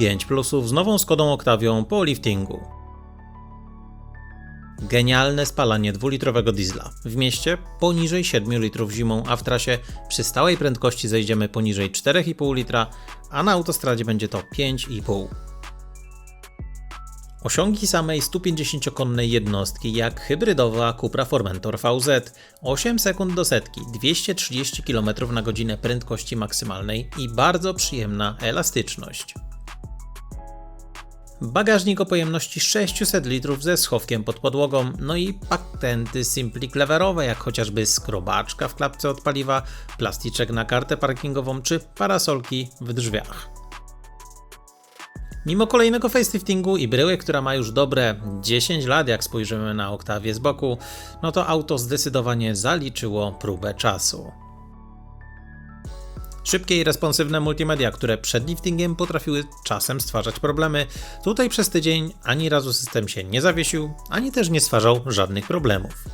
5 plusów z nową Skodą Octavią po liftingu. Genialne spalanie dwulitrowego diesla. W mieście poniżej 7 litrów zimą, a w trasie przy stałej prędkości zejdziemy poniżej 4,5 litra, a na autostradzie będzie to 5,5. Osiągi samej 150-konnej jednostki jak hybrydowa Cupra Formentor VZ 8 sekund do setki, 230 km na godzinę prędkości maksymalnej i bardzo przyjemna elastyczność. Bagażnik o pojemności 600 litrów ze schowkiem pod podłogą, no i patenty Simply Cleverowe, jak chociażby skrobaczka w klapce od paliwa, plasticzek na kartę parkingową czy parasolki w drzwiach. Mimo kolejnego faceliftingu i bryły, która ma już dobre 10 lat, jak spojrzymy na oktawię z boku, no to auto zdecydowanie zaliczyło próbę czasu. Szybkie i responsywne multimedia, które przed liftingiem potrafiły czasem stwarzać problemy, tutaj przez tydzień ani razu system się nie zawiesił, ani też nie stwarzał żadnych problemów.